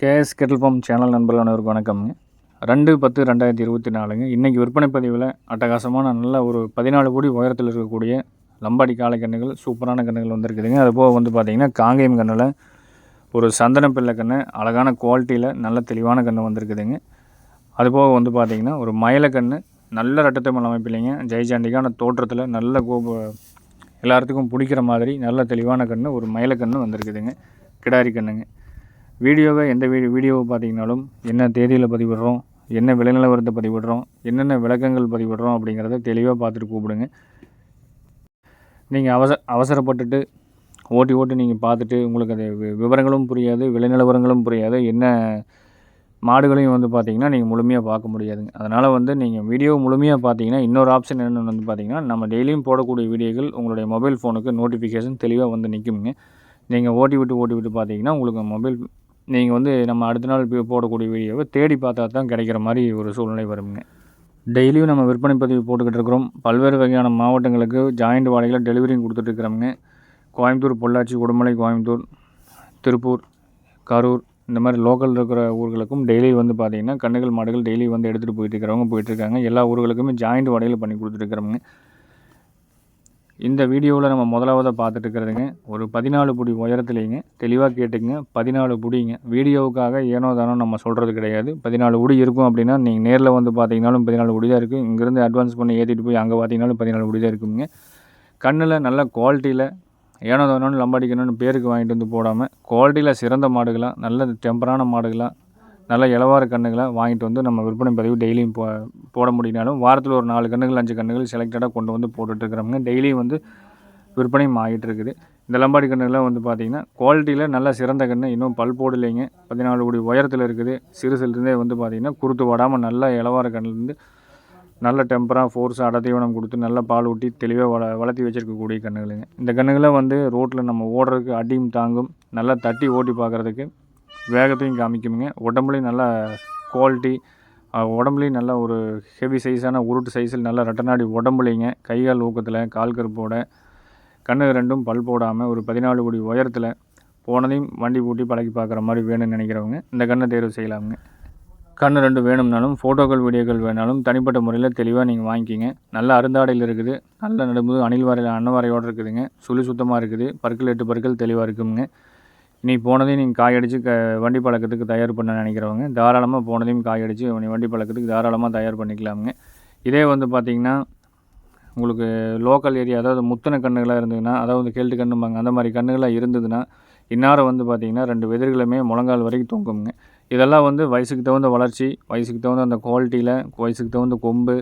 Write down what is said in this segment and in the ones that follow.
KS Kettle form channel நண்பர்கள் அனைவருக்கும் வணக்கம்ங்க ரெண்டு பத்து ரெண்டாயிரத்தி இருபத்தி நாலுங்க. இன்றைக்கி விற்பனை பதிவில் அட்டகாசமான நல்ல ஒரு பதினாலு கோடி உயரத்தில் இருக்கக்கூடிய லம்பாடி காளை கன்றுகள் சூப்பரான கன்றுகள் வந்திருக்குதுங்க. அது போக வந்து பார்த்திங்கன்னா காங்கேயம் கண்ணில் ஒரு சந்தன பிள்ளை கன்று அழகான குவாலிட்டியில் நல்ல தெளிவான கன்று வந்திருக்குதுங்க. அது போக வந்து பார்த்திங்கன்னா ஒரு மயில கன்று நல்ல ரெட்டத்தமிழ் அமைப்பில்லைங்க ஜெய்சாண்டிக்கான தோற்றத்தில் நல்ல கோபு எல்லாத்துக்கும் பிடிக்கிற மாதிரி நல்ல தெளிவான கன்று ஒரு மயில கன்று வந்திருக்குதுங்க. கிடாரி கன்றுங்க. வீடியோவை எந்த வீடியோ வீடியோவை பார்த்தீங்கனாலும் என்ன தேதியில் பதிவிடுறோம் என்ன விலை நிலவரத்தை பதிவிடுறோம் என்னென்ன விளக்கங்கள் பதிவிடுறோம் அப்படிங்கிறத தெளிவாக பார்த்துட்டு கூப்பிடுங்க. நீங்கள் அவசர அவசரப்பட்டுட்டு ஓட்டி ஓட்டி நீங்கள் பார்த்துட்டு உங்களுக்கு அது வி- விவரங்களும் புரியாது விலை நிலவரங்களும் புரியாது என்ன மாடுகளையும் வந்து பார்த்தீங்கன்னா நீங்கள் முழுமையாக பார்க்க முடியாதுங்க. அதனால் வந்து நீங்கள் வீடியோ முழுமையாக பார்த்தீங்கன்னா இன்னொரு ஆப்ஷன் என்னென்னு வந்து பார்த்தீங்கன்னா நம்ம டெய்லியும் போடக்கூடிய வீடியோக்கள் உங்களுடைய மொபைல் ஃபோனுக்கு நோட்டிஃபிகேஷன் தெளிவாக வந்து நிற்குங்க நீங்கள் ஓட்டி விட்டு ஓட்டி விட்டு பார்த்தீங்கன்னா உங்களுக்கு மொபைல் நீங்கள் வந்து நம்ம அடுத்த நாள் போடக்கூடிய வீடியோவை தேடி பார்த்தா தான் கிடைக்கிற மாதிரி ஒரு சூழ்நிலை வருங்க. டெய்லியும் நம்ம விற்பனை பதிவு போட்டுக்கிட்டு இருக்கிறோம். பல்வேறு வகையான மாவட்டங்களுக்கு ஜாயிண்ட் வாடகையில் டெலிவரியும் கொடுத்துட்ருக்குறோங்க கோயம்புத்தூர் பொள்ளாச்சி உடுமலை கோயம்புத்தூர் திருப்பூர் கரூர் இந்த மாதிரி லோக்கல் இருக்கிற ஊர்களுக்கும் டெய்லி வந்து பார்த்தீங்கன்னா கண்ணுகள் மாடுகள் டெய்லி வந்து எடுத்துகிட்டு போயிட்டு இருக்கிறவங்க போயிட்டுருக்காங்க எல்லா ஊர்களுக்குமே ஜாயிண்ட் வாடகையில் பண்ணி கொடுத்துட்ருக்குறோங்க இந்த வீடியோவில் நம்ம முதலாவதாக பார்த்துட்டு இருக்கிறதுங்க ஒரு பதினாலு புடி உயரத்துலேங்க தெளிவாக கேட்டுங்க பதினாலு புடிங்க. வீடியோவுக்காக ஏனோ தானோ நம்ம சொல்கிறது கிடையாது. பதினாலு உடி இருக்கும் அப்படின்னா நீங்கள் நேரில் வந்து பார்த்தீங்கனாலும் பதினாலு உடி தான் இருக்குது இங்கேருந்து அட்வான்ஸ் பண்ணி ஏற்றிட்டு போய் அங்கே பார்த்தீங்கனாலும் பதினாலு உடி தான் இருக்குங்க. கண்ணில் நல்ல குவாலிட்டியில் ஏனோ தானோன்னு லம்படிக்கணும்னு பேருக்கு வாங்கிட்டு வந்து போடாமல் குவாலிட்டியில் சிறந்த மாடுகளாக நல்ல டெம்பரான மாடுகளாக நல்ல இளவார கன்றுகளை வாங்கிட்டு வந்து நம்ம விற்பனை பதிவு டெய்லியும் போ போட முடியினாலும் வாரத்தில் ஒரு நாலு கன்றுகள் அஞ்சு கன்றுகள் செலக்டடாக கொண்டு வந்து போட்டுட்ருக்குறவங்க டெய்லியும் வந்து விற்பனையும் ஆகிட்டு இருக்குது. இந்த லம்பாடி கன்றுகள்லாம் வந்து பார்த்திங்கன்னா குவாலிட்டியில் நல்ல சிறந்த கன்று இன்னும் பல் போடலைங்க. பதினாலு கோடி உயரத்தில் இருக்குது. சிறுசுலேருந்தே வந்து பார்த்திங்கன்னா குருத்து வாடாமல் நல்ல இளவார கன்றுலேருந்து நல்ல டெம்பராக ஃபோர்ஸ் அடை கொடுத்து நல்ல பால் ஊட்டி தெளிவாக வள வளர்த்தி வச்சிருக்கக்கூடிய கன்றுகளுங்க. இந்த கன்றுகளை வந்து ரோட்டில் நம்ம ஓடுறதுக்கு அடியும் தாங்கும். நல்லா தட்டி ஓட்டி பார்க்குறதுக்கு வேகத்தையும் காமிக்குமுங்க உடம்புலையும் நல்ல குவாலிட்டி உடம்புலையும் நல்ல ஒரு ஹெவி சைஸான உருட்டு சைஸில் நல்ல ரெட்டநாடி உடம்புலைங்க கை கால் ஊக்கத்தில் கால் கருப்போட கண்ணு ரெண்டும் பல் போடாமல் ஒரு பதினாலு கோடி உயரத்தில் போனதையும் வண்டி பூட்டி பழகி பார்க்குற மாதிரி வேணும்னு நினைக்கிறவங்க இந்த கண்ணை தேர்வு செய்யலாமுங்க. கண்ணு ரெண்டு வேணும்னாலும் ஃபோட்டோக்கள் வீடியோக்கள் வேணாலும் தனிப்பட்ட முறையில் தெளிவாக நீங்கள் வாங்கிக்கிங்க. நல்ல அருந்தாடையில் இருக்குது. நல்ல நடுமுது அணில் வரையில் அன்னவாரையோடு இருக்குதுங்க. சுழி சுத்தமாக இருக்குது. பற்கள் எட்டு பற்கள் தெளிவாக இருக்குங்க. நீ போனதையும் நீங்கள் காயடிச்சு க வண்டி பழக்கத்துக்கு தயார் பண்ண நினைக்கிறவங்க தாராளமாக போனதையும் காயடிச்சு நீ வண்டி பழக்கத்துக்கு தாராளமாக தயார் பண்ணிக்கலாமுங்க. இதே வந்து பார்த்திங்கன்னா உங்களுக்கு லோக்கல் ஏரியா அதாவது முத்தின கண்ணுகளாக இருந்ததுன்னா அதாவது கேள்வி கண்ணும்பாங்க அந்த மாதிரி கண்ணுகளாக இருந்ததுன்னா இந்நேரம் வந்து பார்த்திங்கன்னா ரெண்டு வெதிர்களுமே முழங்கால் வரைக்கும் தூங்குங்க இதெல்லாம் வந்து வயசுக்கு தகுந்த வளர்ச்சி வயசுக்கு தகுந்த அந்த குவாலிட்டியில் வயசுக்கு தகுந்த கொம்பு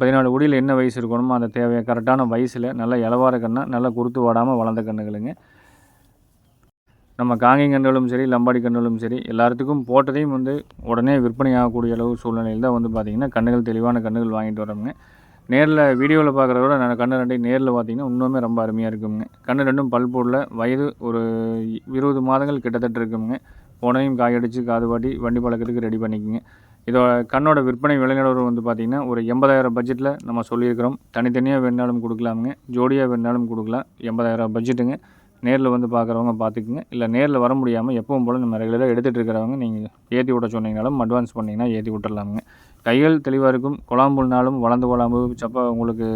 பதினாலு குடியில் என்ன வயசு இருக்கணுமோ அந்த தேவையை கரெக்டான வயசில் நல்ல இளவார கண்ணாக நல்லா குருத்து வாடாமல் வளர்ந்த கண்ணுகளுங்க. நம்ம காங்கை கன்றுகளும் சரி லம்பாடி கன்றுகளும் சரி எல்லாத்துக்கும் போட்டதையும் வந்து உடனே விற்பனை ஆகக்கூடிய அளவு சூழ்நிலையில் தான் வந்து பார்த்திங்கன்னா கண்ணுகள் தெளிவான கண்ணுகள் வாங்கிட்டு வரோங்க நேரில் வீடியோவில் பார்க்குறத விட நான் கண்ணு ரெண்டையும் நேரில் பார்த்தீங்கன்னா இன்னுமே ரொம்ப அருமையாக இருக்குங்க. கண்ணு ரெண்டும் பல் வயது ஒரு இருபது மாதங்கள் கிட்டத்தட்ட இருக்குங்க. போனையும் காயடிச்சு காது பாட்டி வண்டி பழக்கத்துக்கு ரெடி பண்ணிக்கோங்க. இதோட கண்ணோட விற்பனை விலைநிலவரம் வந்து பார்த்திங்கன்னா ஒரு எண்பதாயிரம் பட்ஜெட்டில் நம்ம சொல்லியிருக்கிறோம். தனித்தனியாக வேணாலும் கொடுக்கலாமுங்க. ஜோடியாக வேணாலும் கொடுக்கலாம். எண்பதாயிரம் பட்ஜெட்டுங்க நேரில் வந்து பார்க்குறவங்க பார்த்துக்குங்க இல்லை நேரில் வர முடியாமல் எப்பவும் போல் நம்ம ரெகுலராக எடுத்துகிட்டு இருக்கிறவங்க நீங்கள் ஏற்றி விட சொன்னீங்கனாலும் அட்வான்ஸ் பண்ணிங்கன்னா ஏற்றி விட்டுடலாமுங்க கைகள் தெளிவாக இருக்கும். குழம்புனாலும் வளர்ந்த குழம்பு சப்பா உங்களுக்கு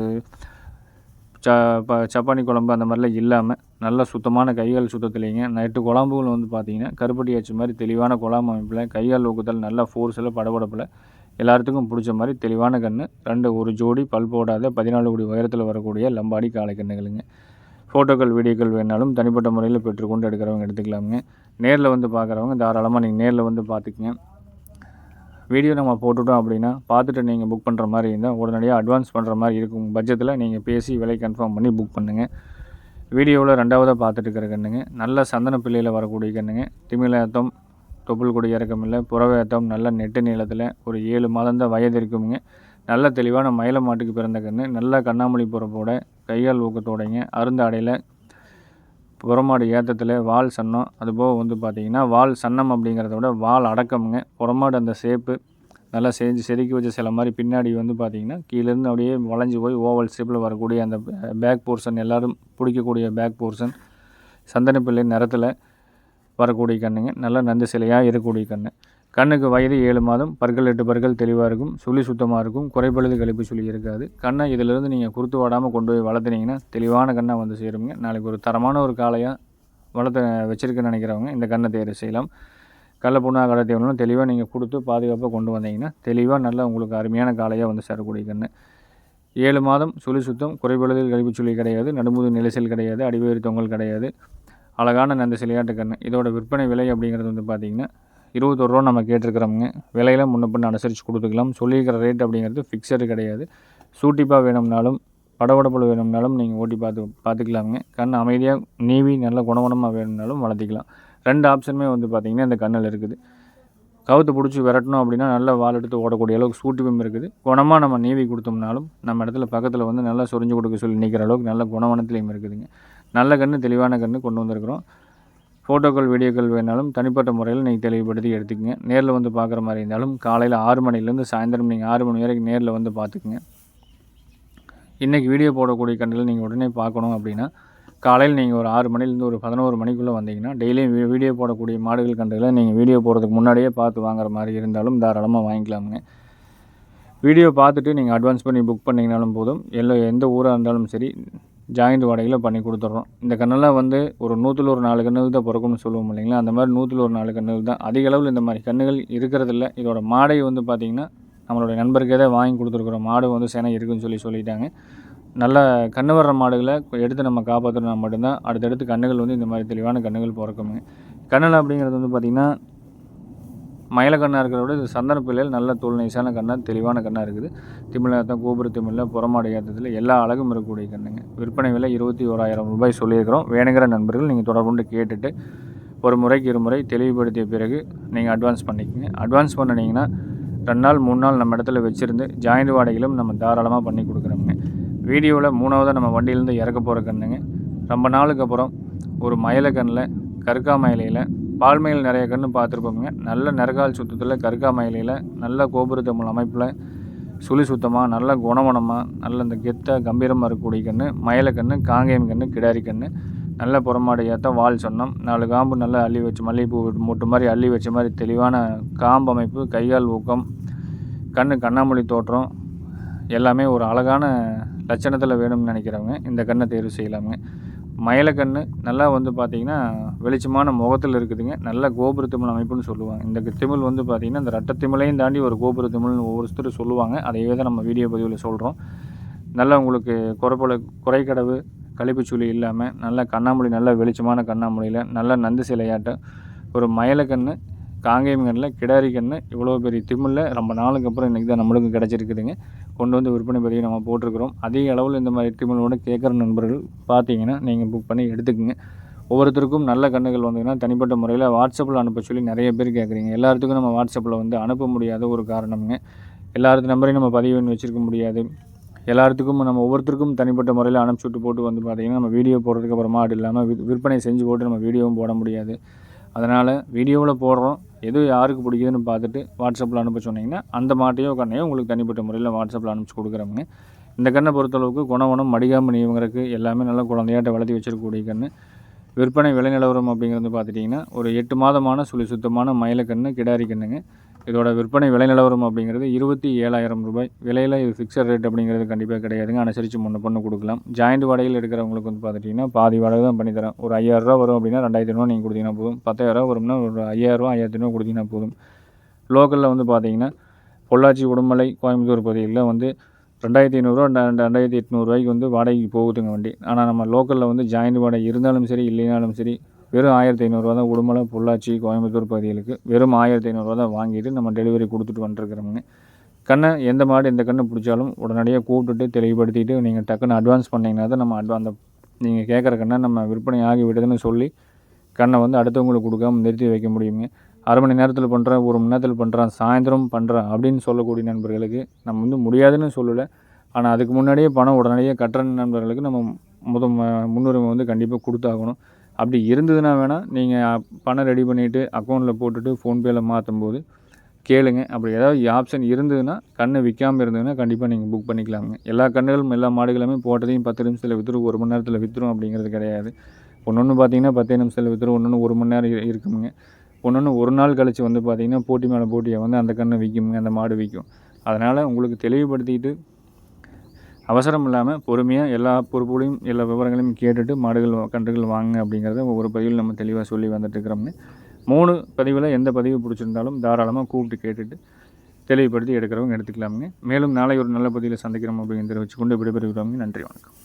ச ப சப்பானி குழம்பு அந்த மாதிரிலாம் இல்லாமல் நல்ல சுத்தமான கைகள் சுத்தத்துலேங்க. நைட்டு குழம்புகள் வந்து பார்த்தீங்கன்னா கருப்பட்டி ஆச்சு மாதிரி தெளிவான குழம்பு அமைப்பில் கைகால் ஊக்குதல் நல்ல ஃபோர்ஸில் படபடப்பில் எல்லாத்துக்கும் பிடிச்ச மாதிரி தெளிவான கன்று ரெண்டு ஒரு ஜோடி பல் போடாத பதினாலு கோடி உயரத்தில் வரக்கூடிய லம்பாடி காலை கன்றுகளுங்க ஃபோட்டோக்கள் வீடியோக்கள் வேணாலும் தனிப்பட்ட முறையில் பெற்றுக்கொண்டு எடுக்கிறவங்க எடுத்துக்கலாமுங்க. நேரில் வந்து பார்க்குறவங்க தாராளமாக நீங்கள் நேரில் வந்து பார்த்துக்குங்க வீடியோ நம்ம போட்டுவிட்டோம் அப்படின்னா பார்த்துட்டு நீங்கள் புக் பண்ணுற மாதிரி இருந்தால் உடனடியாக அட்வான்ஸ் பண்ணுற மாதிரி இருக்கும் பட்ஜெட்டில் நீங்கள் பேசி விலை கன்ஃபார்ம் பண்ணி புக் பண்ணுங்கள் வீடியோவில் ரெண்டாவதாக பார்த்துட்டு இருக்கிற கண்ணுங்க. நல்ல சந்தன பிள்ளையில் வரக்கூடிய கண்ணுங்க. திமிழேத்தம் தொப்புள் கொடி இறக்கம் இல்லை புறவேத்தம் நல்ல நெட்டு நீளத்தில் ஒரு ஏழு மாதம் தான் வயது இருக்குங்க நல்ல தெளிவான மயில மாட்டுக்கு பிறந்த கன்று நல்ல கண்ணாமொழி புறப்போட கையால் ஊக்கத்தோடைங்க அருந்தாடையில் புறமாடு ஏற்றத்தில் வால் சன்னம் அதுபோக வந்து பார்த்திங்கன்னா வால் சன்னம் அப்படிங்கிறத விட வால் அடக்கம்ங்க. புறமாடு அந்த சேப்பு நல்லா செஞ்சு செதுக்கி வச்ச சில மாதிரி பின்னாடி வந்து பார்த்திங்கன்னா கீழேருந்து அப்படியே வளைஞ்சு போய் ஓவல் ஷேப்பில் வரக்கூடிய அந்த பேக் போர்ஷன் எல்லோரும் பிடிக்கக்கூடிய பேக் போர்ஷன் சந்தனப்பிள்ளை நிறத்தில் வரக்கூடிய கண்ணுங்க. நல்ல நந்து சிலையாக இருக்கக்கூடிய கண்ணு. கண்ணுக்கு வயது ஏழு மாதம் பற்கள் எட்டு பற்கள் தெளிவாக இருக்கும் சுழி சுத்தமாக இருக்கும் குறைபழுது கழிப்பு சுழி இருக்காது. கண்ணை இதிலிருந்து நீங்கள் குறுத்து வாடாமல் கொண்டு போய் வளர்த்துனீங்கன்னா தெளிவான கண்ணை வந்து சேருங்க. நாளைக்கு ஒரு தரமான ஒரு காளையாக வளர்த்த வச்சுருக்குன்னு நினைக்கிறவங்க இந்த கண்ணை தேர்வு செய்யலாம். கடல புண்ணா கடை தெளிவாக நீங்கள் கொடுத்து பாதுகாப்பாக கொண்டு வந்தீங்கன்னா தெளிவாக நல்லா உங்களுக்கு அருமையான காளையாக வந்து சேரக்கூடிய கண்ணு. ஏழு மாதம் சுழி சுத்தம் குறைபழுதில் கழிப்பு சுழி கிடையாது நடுமுது நிலைசல் கிடையாது அடிவேறு தொங்கல் கிடையாது. அழகான நந்த சிலையாட்டு கண்ணு. இதோட விற்பனை விலை அப்படிங்கிறது வந்து பார்த்திங்கன்னா இருபத்தொரு ரூபா நம்ம கேட்டிருக்கிறோமுங்க. விலையில முன்ன பின்ன அனுசரித்து கொடுத்துக்கலாம். சொல்லியிருக்கிற ரேட் அப்படிங்கிறது ஃபிக்ஸடு கிடையாது. சூட்டிப்பாக வேணும்னாலும் படபடப்பில் வேணும்னாலும் நீங்கள் ஓட்டி பார்த்து பார்த்துக்கலாமுங்க. கண் அமைதியாக நீவி நல்ல குணவனமாக வேணும்னாலும் வளர்த்திக்கலாம். ரெண்டு ஆப்ஷனுமே வந்து பார்த்திங்கன்னா இந்த கண்ணில் இருக்குது. கவுத்து பிடிச்சி விரட்டணும் அப்படின்னா நல்ல வால் எடுத்து ஓடக்கூடிய அளவுக்கு சூட்டிப்பும் இருக்குது. குணமாக நம்ம நீவி கொடுத்தோம்னாலும் நம்ம இடத்துல பக்கத்தில் வந்து நல்லா சொரிஞ்சு கொடுக்க சொல்லி நிற்கிற அளவுக்கு நல்ல குணவனத்துலேயும் இருக்குதுங்க. நல்ல கன்று தெளிவான கன்று கொண்டு வந்திருக்கிறோம். ஃபோட்டோக்கள் வீடியோக்கள் வேணாலும் தனிப்பட்ட முறையில் நீங்கள் தெளிவுபடுத்தி எடுத்துக்கங்க. நேரில் வந்து பார்க்குற மாதிரி இருந்தாலும் காலையில் ஆறு மணிலேருந்து சாயந்தரம் நீங்கள் ஆறு மணி வரைக்கும் நேரில் வந்து பார்த்துக்குங்க இன்றைக்கி வீடியோ போடக்கூடிய கன்றுகள் நீங்கள் உடனே பார்க்கணும் அப்படின்னா காலையில் நீங்கள் ஒரு ஆறு மணிலேருந்து ஒரு பதினோரு மணிக்குள்ளே வந்தீங்கன்னா டெய்லியும் வீ வீடியோ போடக்கூடிய மாடுகள் கண்டுகளை நீங்கள் வீடியோ போடுறதுக்கு முன்னாடியே பார்த்து வாங்குற மாதிரி இருந்தாலும் தாராளமாக வாங்கிக்கலாமுங்க. வீடியோ பார்த்துட்டு நீங்கள் அட்வான்ஸ் பண்ணி புக் பண்ணிங்கனாலும் போதும். எல்லா எந்த ஊராக இருந்தாலும் சரி ஜாயிண்ட் வாடகையில் பண்ணி கொடுத்துட்றோம் இந்த கண்ணெல்லாம் வந்து ஒரு நூற்றில் ஒரு நாலு கண்ணுகள் தான் பிறக்கும்னு சொல்லுவோம் இல்லைங்களா? அந்த மாதிரி நூற்றில் ஒரு நாலு கண்ணுகள் தான். அதிக அளவில் இந்த மாதிரி கண்ணுகள் இருக்கிறதில்ல. இதோட மாடை வந்து பார்த்திங்கன்னா நம்மளுடைய நண்பருக்கே தான் வாங்கி கொடுத்துருக்குறோம். மாடு வந்து சேனை இருக்குன்னு சொல்லி சொல்லிட்டாங்க. நல்ல கண்ணு வர்ற மாடுகளை எடுத்து நம்ம காப்பாற்றினா மட்டும்தான் அடுத்தடுத்து கண்ணுகள் வந்து இந்த மாதிரி தெளிவான கண்ணுகள் பிறக்குங்க கண்ணில் அப்படிங்கிறது வந்து பார்த்திங்கன்னா மயில கண்ணாக இருக்கிறத விட இது சந்தன பிள்ளைகள் நல்ல தோல் நைஸான கண்ணாக தெளிவான கண்ணாக இருக்குது. திமிழாத்தம் கோபுர திமிழில் புறமாடு ஏற்றத்தில் எல்லா அழகும் இருக்கக்கூடிய கண்ணுங்க. விற்பனை விலை இருபத்தி ஓராயிரம் ரூபாய் சொல்லியிருக்கிறோம். வேணுங்கிற நண்பர்கள் நீங்கள் தொடர்புண்டு கேட்டுட்டு ஒரு முறைக்கு இருமுறை தெளிவுபடுத்திய பிறகு நீங்கள் அட்வான்ஸ் பண்ணிக்கோங்க. அட்வான்ஸ் பண்ணினீங்கன்னா ரெண்டு நாள் மூணு நாள் நம்ம இடத்துல வச்சுருந்து ஜாயிண்ட் வாடகையிலும் நம்ம தாராளமாக பண்ணி கொடுக்குறோங்க வீடியோவில் மூணாவதாக நம்ம வண்டியிலேருந்து இறக்க போகிற கண்ணுங்க. ரொம்ப நாளுக்கு அப்புறம் ஒரு மயில கண்ணில் கருக்கா மயிலையில் பால்மயில் நிறைய கன்று பார்த்துருப்போங்க நல்ல நெருக்கால் சுத்தத்தில் கருக்கா மயிலையில் நல்ல கோபுர அமைப்பில் சுழி சுத்தமாக நல்ல குணவனமாக நல்ல இந்த கெத்த கம்பீரமாக இருக்கக்கூடிய கன்று மயிலக்கன்று காங்கேயம் கன்று கிடாரி கன்று நல்ல புறமாடு ஏற்ற வால் சொன்னோம் நாலு காம்பு நல்லா அள்ளி வச்சு மல்லிகைப்பூ மூட்டு மாதிரி அள்ளி வச்ச மாதிரி தெளிவான காம்பு அமைப்பு கையால் ஊக்கம் கண்ணு கண்ணாமொழி தோற்றம் எல்லாமே ஒரு அழகான லட்சணத்தில் வேணும்னு நினைக்கிறவங்க இந்த கண்ணை தேர்வு செய்யலாமுங்க மயிலக்கன்று நல்லா வந்து பார்த்திங்கன்னா வெளிச்சமான முகத்தில் இருக்குதுங்க. நல்ல கோபுர திமிழ் அமைப்புன்னு சொல்லுவாங்க. இந்த திமிழ் வந்து பார்த்திங்கன்னா இந்த ரட்ட திமிழையும் தாண்டி ஒரு கோபுர திமிழ்னு ஒவ்வொருத்தரும் சொல்லுவாங்க. அதையே தான் நம்ம வீடியோ பதிவில் சொல்கிறோம் நல்லா உங்களுக்கு குறைப்பட குறைக்கடவு கழிப்புச்சுழி இல்லாமல் நல்ல கண்ணாமொழி நல்ல வெளிச்சமான கண்ணாமொழியில் நல்ல நந்து சிலையாட்டம். ஒரு மயிலக்கண்ணு காங்கேயம் கண்ணில் கிடாரி கண்ணு இவ்வளோ பெரிய திமிழில் ரொம்ப நாளுக்கு அப்புறம் இன்றைக்கி தான் நம்மளுக்கும் கிடச்சிருக்குதுங்க. கொண்டு வந்து விற்பனை பதிவு நம்ம போட்டிருக்கிறோம். அதிக அளவில் இந்த மாதிரி திமிழோட கேட்குற நண்பர்கள் பார்த்தீங்கன்னா நீங்கள் புக் பண்ணி எடுத்துக்கோங்க. ஒவ்வொருத்தருக்கும் நல்ல கண்ணுகள் வந்ததுன்னா தனிப்பட்ட முறையில் வாட்ஸ்அப்பில் அனுப்ப சொல்லி நிறைய பேர் கேட்குறீங்க. எல்லாத்துக்கும் நம்ம வாட்ஸ்அப்பில் வந்து அனுப்ப முடியாத ஒரு காரணம்ங்க. எல்லாத்து நம்பரையும் நம்ம பதிவு பண்ணி வச்சுருக்க முடியாது. எல்லாத்துக்கும் நம்ம ஒவ்வொருத்தருக்கும் தனிப்பட்ட முறையில் அனுப்பிச்சி விட்டு போட்டு வந்து பார்த்திங்கன்னா நம்ம வீடியோ போடுறதுக்கு அப்புறமா அது இல்லாமல் விற்பனை செஞ்சு போட்டு நம்ம வீடியோவும் போட முடியாது. அதனால் வீடியோவில் போடுறோம். எது யாருக்கு பிடிக்குதுன்னு பார்த்துட்டு வாட்ஸ்அப்பில் அனுப்ப சொன்னீங்கன்னா அந்த மாட்டையோ கண்ணையோ உங்களுக்கு தனிப்பட்ட முறையில் வாட்ஸ்அப்பில் அனுப்பிச்சு கொடுக்குறவங்க இந்த கண்ணை பொறுத்தளவுக்கு குணவனம் மடிகாம்பு நீவங்கிறதுக்கு எல்லாமே நல்லா குழந்தையாட்ட வளர்த்தி வச்சிருக்கக்கூடிய கன்று விற்பனை விலை நிலவரம் அப்படிங்கிறது பார்த்துட்டிங்கன்னா ஒரு எட்டு மாதமான சுழி சுத்தமான மயிலக்கன்று கிடாரி கண்ணுங்க. இதோட விற்பனை விலை நிலவரம் அப்படிங்கிறது இருபத்தி ஏழாயிரம் ரூபாய். விலையில் இது ஃபிக்ஸட் ரேட் அப்படிங்கிறது கண்டிப்பாக கிடையாதுங்க. அனுசரித்து முன்ன பொண்ணு கொடுக்கலாம். ஜாயிண்ட் வாடகையில் எடுக்கிறவங்களுக்கு வந்து பார்த்துட்டிங்கன்னா பாதி வாடகை தான் பண்ணித்தரேன் ஒரு ஐயாயிரரூவா வரும் அப்படின்னா ரெண்டாயிரத்தி ஐநூறு நீங்கள் கொடுத்தீங்கன்னா போதும். பத்தாயிரரூவா வரும்னா ஒரு ஐயாயிரரூவா ஆயிரத்தி ஐநூறு கொடுத்தீங்கன்னா போதும். லோக்கலில் வந்து பார்த்தீங்கன்னா பொள்ளாச்சி உடுமலை கோயம்புத்தூர் பகுதியில் வந்து ரெண்டாயிரத்தி ஐநூறுரூவா ரெண்டாயிரத்தி எட்நூறுரூவாய்க்கு வந்து வாடகைக்கு போகுதுங்க வண்டி. ஆனால் நம்ம லோக்கலில் வந்து ஜாயிண்ட் வாடகை இருந்தாலும் சரி இல்லைனாலும் சரி வெறும் ஆயிரத்தி ஐநூறுரூவா தான் உடுமலை பொள்ளாச்சி கோயம்புத்தூர் பகுதிகளுக்கு வெறும் ஆயிரத்தி ஐநூறுரூவா தான் வாங்கிட்டு நம்ம டெலிவரி கொடுத்துட்டு வந்துருக்குறோங்க கண்ணை எந்த மாடு எந்த கண்ணை பிடிச்சாலும் உடனடியாக கூப்பிட்டுட்டு தெளிவுபடுத்திட்டு நீங்கள் டக்குன்னு அட்வான்ஸ் பண்ணிங்கன்னா தான் நம்ம அட்வா அந்த நீங்கள் கேட்குற கண்ணை நம்ம விற்பனை ஆகி விடுதுன்னு சொல்லி கண்ணை வந்து அடுத்தவங்களுக்கு கொடுக்காம நிறுத்தி வைக்க முடியுங்க. அரை மணி நேரத்தில் பண்ணுறேன் ஒரு மணி நேரத்தில் பண்ணுறேன் சாயந்தரம் பண்ணுறேன் அப்படின்னு சொல்லக்கூடிய நண்பர்களுக்கு நம்ம வந்து முடியாதுன்னு சொல்லலை. ஆனால் அதுக்கு முன்னாடியே பணம் உடனடியாக கட்டுற நண்பர்களுக்கு நம்ம முத முன்னுரிமை வந்து கண்டிப்பாக கொடுத்தாகணும். அப்படி இருந்ததுன்னா வேணால் நீங்கள் பணம் ரெடி பண்ணிவிட்டு அக்கௌண்ட்டில் போட்டுட்டு ஃபோன்பேயில் மாற்றும் போது கேளுங்க. அப்படி ஏதாவது ஆப்ஷன் இருந்ததுன்னா கண்ணை விற்காமல் இருந்ததுன்னா கண்டிப்பாக நீங்கள் புக் பண்ணிக்கலாங்க எல்லா கண்ணுகளும் எல்லா மாடுகளுமே போட்டதையும் பத்து நிமிஷத்தில் விற்றுரும் ஒரு மணி நேரத்தில் விற்றுரும் அப்படிங்கிறது கிடையாது. ஒன்று ஒன்று பார்த்தீங்கன்னா பத்தே நிமிஷத்தில் விற்றுரும் ஒன்று ஒன்று ஒரு மணி நேரம் இருக்குங்க இருக்குமுங்க. ஒன்று ஒன்று ஒரு நாள் கழித்து வந்து பார்த்தீங்கன்னா போட்டி மேலே போட்டியாக வந்து அந்த கண்ணை விற்குமுங்க அந்த மாடு விற்கும் அதனால் உங்களுக்கு தெளிவுபடுத்திட்டு அவசரம் இல்லாமல் பொறுமையாக எல்லா பொறுப்புகளையும் எல்லா விவரங்களையும் கேட்டுட்டு மாடுகள் கன்றுகள் வாங்க அப்படிங்கிறத ஒவ்வொரு பதிவில் நம்ம தெளிவாக சொல்லி வந்துட்டுருக்கிறோம்னு. மூணு பதிவில் எந்த பதிவு பிடிச்சிருந்தாலும் தாராளமாக கூப்பிட்டு கேட்டுட்டு தெளிவுபடுத்தி எடுக்கிறவங்க எடுத்துக்கலாமுங்க. மேலும் நாளை ஒரு நல்ல பதிவில் சந்திக்கிறோம் அப்படிங்கிறத வச்சுக்கொண்டு விடைபெறுகிறோங்க நன்றி வணக்கம்.